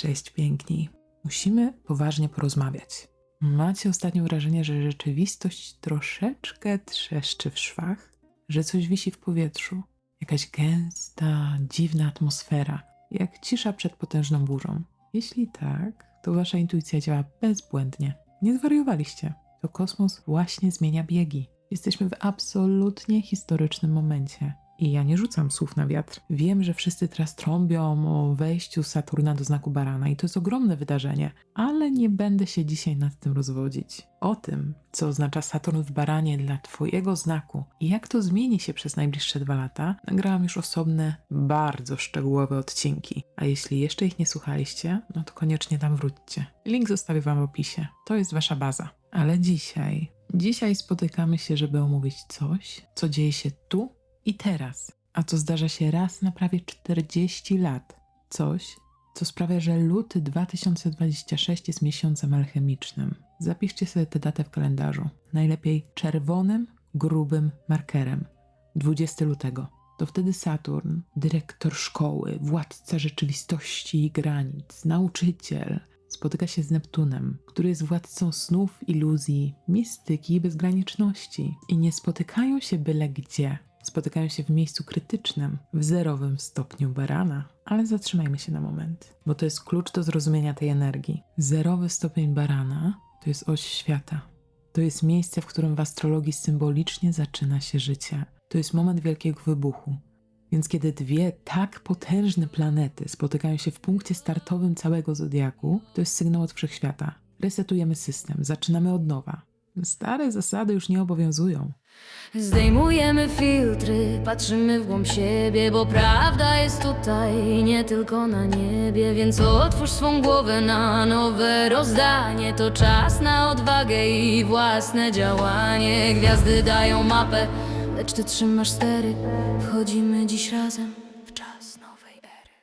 Cześć piękni. Musimy poważnie porozmawiać. Macie ostatnio wrażenie, że rzeczywistość troszeczkę trzeszczy w szwach? Że coś wisi w powietrzu? Jakaś gęsta, dziwna atmosfera, jak cisza przed potężną burzą? Jeśli tak, to wasza intuicja działa bezbłędnie. Nie zwariowaliście. To kosmos właśnie zmienia biegi. Jesteśmy w absolutnie historycznym momencie. I ja nie rzucam słów na wiatr. Wiem, że wszyscy teraz trąbią o wejściu Saturna do znaku barana i to jest ogromne wydarzenie, ale nie będę się dzisiaj nad tym rozwodzić. O tym, co oznacza Saturn w baranie dla Twojego znaku i jak to zmieni się przez najbliższe dwa lata, nagrałam już osobne, bardzo szczegółowe odcinki. A jeśli jeszcze ich nie słuchaliście, no to koniecznie tam wróćcie. Link zostawię Wam w opisie. To jest Wasza baza. Ale dzisiaj, dzisiaj spotykamy się, żeby omówić coś, co dzieje się tu i teraz, a co zdarza się raz na prawie 40 lat. Coś, co sprawia, że luty 2026 jest miesiącem alchemicznym. Zapiszcie sobie tę datę w kalendarzu. Najlepiej czerwonym, grubym markerem. 20 lutego. To wtedy Saturn, dyrektor szkoły, władca rzeczywistości i granic, nauczyciel, spotyka się z Neptunem, który jest władcą snów, iluzji, mistyki i bezgraniczności. I nie spotykają się byle gdzie. Spotykają się w miejscu krytycznym, w zerowym stopniu barana. Ale zatrzymajmy się na moment, bo to jest klucz do zrozumienia tej energii. Zerowy stopień barana to jest oś świata. To jest miejsce, w którym w astrologii symbolicznie zaczyna się życie. To jest moment wielkiego wybuchu. Więc kiedy dwie tak potężne planety spotykają się w punkcie startowym całego zodiaku, to jest sygnał od wszechświata. Resetujemy system, zaczynamy od nowa. Stare zasady już nie obowiązują. Zdejmujemy filtry, patrzymy w głąb siebie, bo prawda jest tutaj, nie tylko na niebie. Więc otwórz swą głowę na nowe rozdanie. To czas na odwagę i własne działanie. Gwiazdy dają mapę, lecz ty trzymasz stery. Wchodzimy dziś razem w czas nowej ery.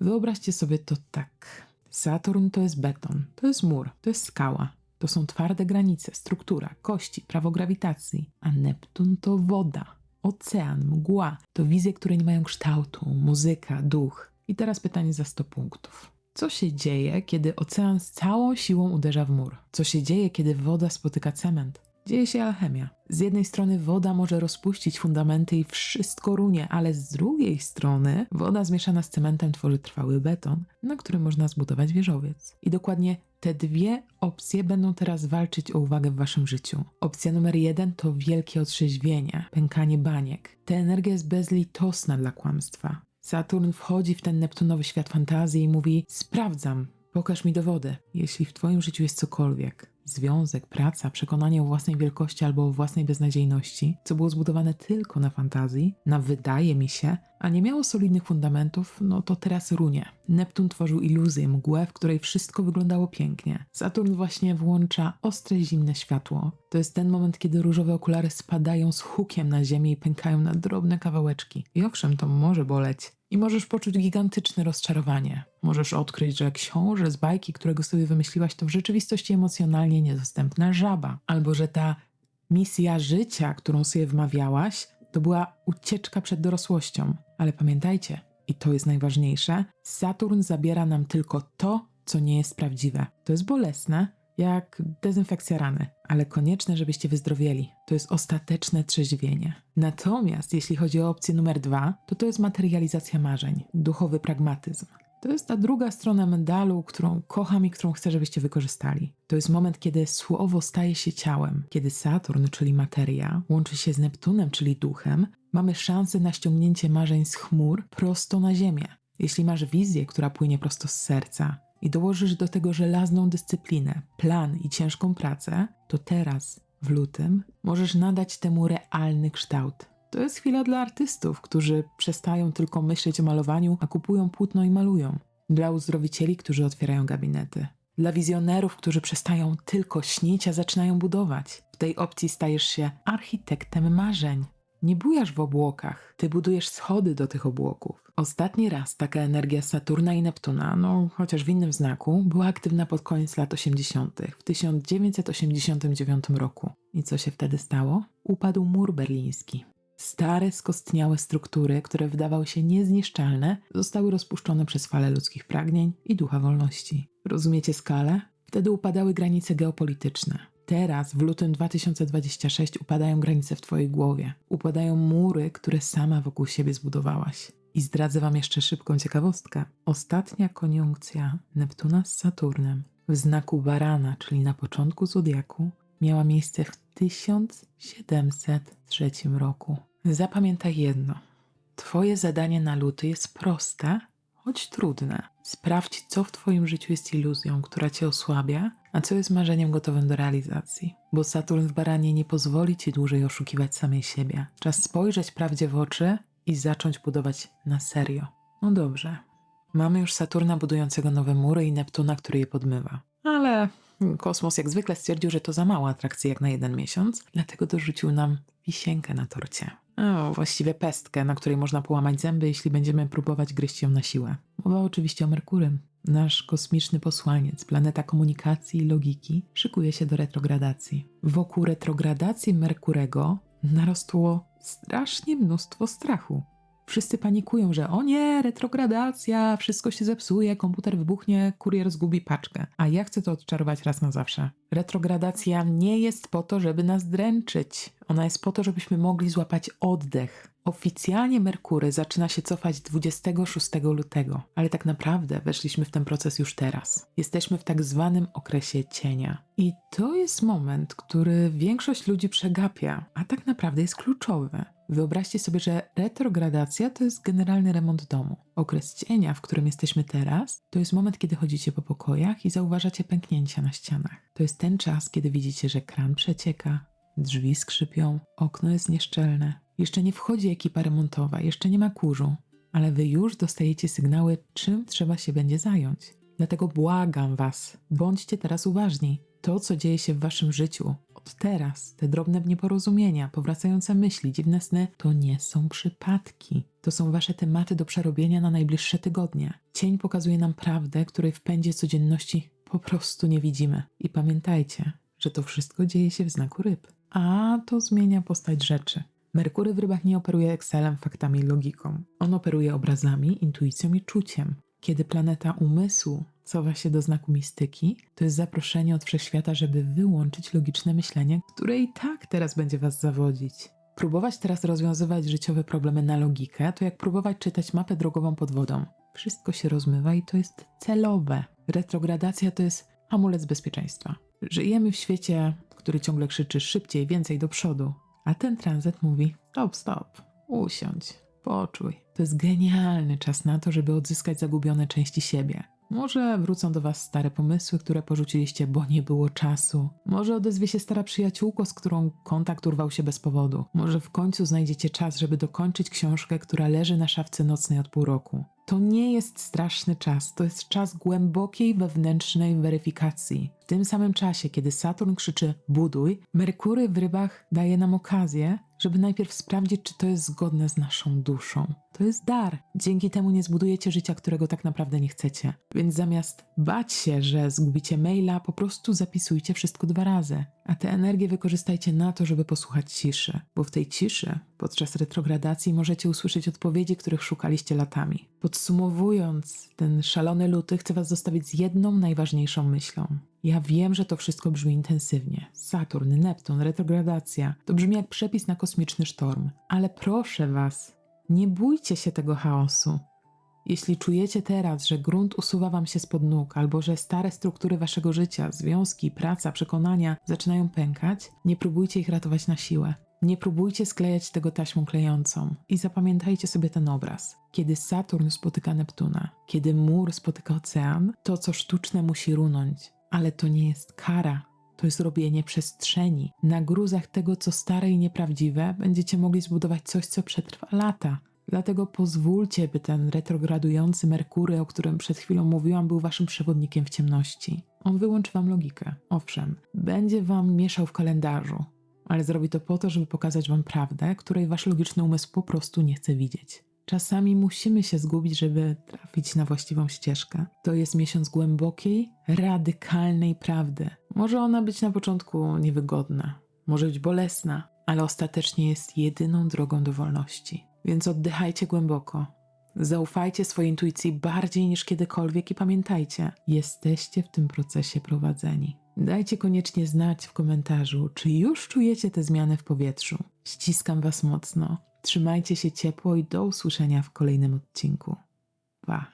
Wyobraźcie sobie to tak. Saturn to jest beton, to jest mur, to jest skała. To są twarde granice, struktura, kości, prawo grawitacji, a Neptun to woda, ocean, mgła. To wizje, które nie mają kształtu, muzyka, duch. I teraz pytanie za 100 punktów. Co się dzieje, kiedy ocean z całą siłą uderza w mur? Co się dzieje, kiedy woda spotyka cement? Dzieje się alchemia. Z jednej strony woda może rozpuścić fundamenty i wszystko runie, ale z drugiej strony woda zmieszana z cementem tworzy trwały beton, na którym można zbudować wieżowiec. I dokładnie te dwie opcje będą teraz walczyć o uwagę w waszym życiu. Opcja numer jeden to wielkie otrzeźwienie, pękanie baniek. Ta energia jest bezlitosna dla kłamstwa. Saturn wchodzi w ten neptunowy świat fantazji i mówi: Sprawdzam, pokaż mi dowody. Jeśli w Twoim życiu jest cokolwiek, związek, praca, przekonanie o własnej wielkości albo o własnej beznadziejności, co było zbudowane tylko na fantazji, na wydaje mi się, a nie miało solidnych fundamentów, no to teraz runie. Neptun tworzył iluzję, mgłę, w której wszystko wyglądało pięknie. Saturn właśnie włącza ostre, zimne światło. To jest ten moment, kiedy różowe okulary spadają z hukiem na ziemię i pękają na drobne kawałeczki. I owszem, to może boleć. I możesz poczuć gigantyczne rozczarowanie. Możesz odkryć, że książę z bajki, którego sobie wymyśliłaś, to w rzeczywistości emocjonalnie niedostępna żaba. Albo że ta misja życia, którą sobie wmawiałaś, to była ucieczka przed dorosłością. Ale pamiętajcie, i to jest najważniejsze, Saturn zabiera nam tylko to, co nie jest prawdziwe. To jest bolesne, jak dezynfekcja rany, ale konieczne, żebyście wyzdrowieli. To jest ostateczne trzeźwienie. Natomiast jeśli chodzi o opcję numer dwa, to to jest materializacja marzeń, duchowy pragmatyzm. To jest ta druga strona medalu, którą kocham i którą chcę, żebyście wykorzystali. To jest moment, kiedy słowo staje się ciałem, kiedy Saturn, czyli materia, łączy się z Neptunem, czyli duchem, mamy szansę na ściągnięcie marzeń z chmur prosto na ziemię. Jeśli masz wizję, która płynie prosto z serca i dołożysz do tego żelazną dyscyplinę, plan i ciężką pracę, to teraz, w lutym, możesz nadać temu realny kształt. To jest chwila dla artystów, którzy przestają tylko myśleć o malowaniu, a kupują płótno i malują. Dla uzdrowicieli, którzy otwierają gabinety. Dla wizjonerów, którzy przestają tylko śnić, a zaczynają budować. W tej opcji stajesz się architektem marzeń. Nie bujasz w obłokach, ty budujesz schody do tych obłoków. Ostatni raz taka energia Saturna i Neptuna, no chociaż w innym znaku, była aktywna pod koniec lat 80., w 1989 roku. I co się wtedy stało? Upadł mur berliński. Stare, skostniałe struktury, które wydawały się niezniszczalne, zostały rozpuszczone przez fale ludzkich pragnień i ducha wolności. Rozumiecie skalę? Wtedy upadały granice geopolityczne. Teraz, w lutym 2026, upadają granice w Twojej głowie. Upadają mury, które sama wokół siebie zbudowałaś. I zdradzę Wam jeszcze szybką ciekawostkę. Ostatnia koniunkcja Neptuna z Saturnem w znaku barana, czyli na początku zodiaku, miała miejsce w 1703 roku. Zapamiętaj jedno. Twoje zadanie na luty jest proste, choć trudne. Sprawdź, co w Twoim życiu jest iluzją, która Cię osłabia, a co jest marzeniem gotowym do realizacji. Bo Saturn w baranie nie pozwoli Ci dłużej oszukiwać samej siebie. Czas spojrzeć prawdzie w oczy i zacząć budować na serio. No dobrze. Mamy już Saturna budującego nowe mury i Neptuna, który je podmywa. Ale kosmos jak zwykle stwierdził, że to za mało atrakcji jak na jeden miesiąc, dlatego dorzucił nam wisienkę na torcie. O, właściwie pestkę, na której można połamać zęby, jeśli będziemy próbować gryźć ją na siłę. Mowa oczywiście o Merkurym. Nasz kosmiczny posłaniec, planeta komunikacji i logiki, szykuje się do retrogradacji. Wokół retrogradacji Merkurego narosło strasznie mnóstwo strachu. Wszyscy panikują, że o nie, retrogradacja, wszystko się zepsuje, komputer wybuchnie, kurier zgubi paczkę. A ja chcę to odczarować raz na zawsze. Retrogradacja nie jest po to, żeby nas dręczyć. Ona jest po to, żebyśmy mogli złapać oddech. Oficjalnie Merkury zaczyna się cofać 26 lutego, ale tak naprawdę weszliśmy w ten proces już teraz. Jesteśmy w tak zwanym okresie cienia. I to jest moment, który większość ludzi przegapia, a tak naprawdę jest kluczowy. Wyobraźcie sobie, że retrogradacja to jest generalny remont domu. Okres cienia, w którym jesteśmy teraz, to jest moment, kiedy chodzicie po pokojach i zauważacie pęknięcia na ścianach. To jest ten czas, kiedy widzicie, że kran przecieka, drzwi skrzypią, okno jest nieszczelne. Jeszcze nie wchodzi ekipa remontowa, jeszcze nie ma kurzu, ale wy już dostajecie sygnały, czym trzeba się będzie zająć. Dlatego błagam was, bądźcie teraz uważni. To, co dzieje się w waszym życiu, teraz, te drobne nieporozumienia, powracające myśli, dziwne sny, to nie są przypadki. To są wasze tematy do przerobienia na najbliższe tygodnie. Cień pokazuje nam prawdę, której w pędzie codzienności po prostu nie widzimy. I pamiętajcie, że to wszystko dzieje się w znaku ryb. A to zmienia postać rzeczy. Merkury w rybach nie operuje Excelem, faktami i logiką. On operuje obrazami, intuicją i czuciem. Kiedy planeta umysłu cofa się do znaku mistyki, to jest zaproszenie od wszechświata, żeby wyłączyć logiczne myślenie, które i tak teraz będzie was zawodzić. Próbować teraz rozwiązywać życiowe problemy na logikę, to jak próbować czytać mapę drogową pod wodą. Wszystko się rozmywa i to jest celowe. Retrogradacja to jest hamulec bezpieczeństwa. Żyjemy w świecie, który ciągle krzyczy szybciej, więcej do przodu, a ten tranzyt mówi: stop, stop, usiądź, poczuj. To jest genialny czas na to, żeby odzyskać zagubione części siebie. Może wrócą do Was stare pomysły, które porzuciliście, bo nie było czasu. Może odezwie się stara przyjaciółko, z którą kontakt urwał się bez powodu. Może w końcu znajdziecie czas, żeby dokończyć książkę, która leży na szafce nocnej od pół roku. To nie jest straszny czas, to jest czas głębokiej wewnętrznej weryfikacji. W tym samym czasie, kiedy Saturn krzyczy buduj, Merkury w rybach daje nam okazję, żeby najpierw sprawdzić, czy to jest zgodne z naszą duszą. To jest dar. Dzięki temu nie zbudujecie życia, którego tak naprawdę nie chcecie. Więc zamiast bać się, że zgubicie maila, po prostu zapisujcie wszystko dwa razy. A tę energię wykorzystajcie na to, żeby posłuchać ciszy. Bo w tej ciszy, podczas retrogradacji, możecie usłyszeć odpowiedzi, których szukaliście latami. Podsumowując ten szalony luty, chcę Was zostawić z jedną najważniejszą myślą. Ja wiem, że to wszystko brzmi intensywnie. Saturn, Neptun, retrogradacja. To brzmi jak przepis na kosmiczny sztorm. Ale proszę Was, nie bójcie się tego chaosu. Jeśli czujecie teraz, że grunt usuwa wam się spod nóg, albo że stare struktury waszego życia, związki, praca, przekonania zaczynają pękać, nie próbujcie ich ratować na siłę. Nie próbujcie sklejać tego taśmą klejącą. I zapamiętajcie sobie ten obraz. Kiedy Saturn spotyka Neptuna, kiedy mur spotyka ocean, to co sztuczne musi runąć. Ale to nie jest kara, to jest robienie przestrzeni. Na gruzach tego, co stare i nieprawdziwe, będziecie mogli zbudować coś, co przetrwa lata. Dlatego pozwólcie, by ten retrogradujący Merkury, o którym przed chwilą mówiłam, był waszym przewodnikiem w ciemności. On wyłączy wam logikę, owszem, będzie wam mieszał w kalendarzu, ale zrobi to po to, żeby pokazać wam prawdę, której wasz logiczny umysł po prostu nie chce widzieć. Czasami musimy się zgubić, żeby trafić na właściwą ścieżkę. To jest miesiąc głębokiej, radykalnej prawdy. Może ona być na początku niewygodna, może być bolesna, ale ostatecznie jest jedyną drogą do wolności. Więc oddychajcie głęboko. Zaufajcie swojej intuicji bardziej niż kiedykolwiek i pamiętajcie, jesteście w tym procesie prowadzeni. Dajcie koniecznie znać w komentarzu, czy już czujecie te zmiany w powietrzu. Ściskam Was mocno. Trzymajcie się ciepło i do usłyszenia w kolejnym odcinku. Pa!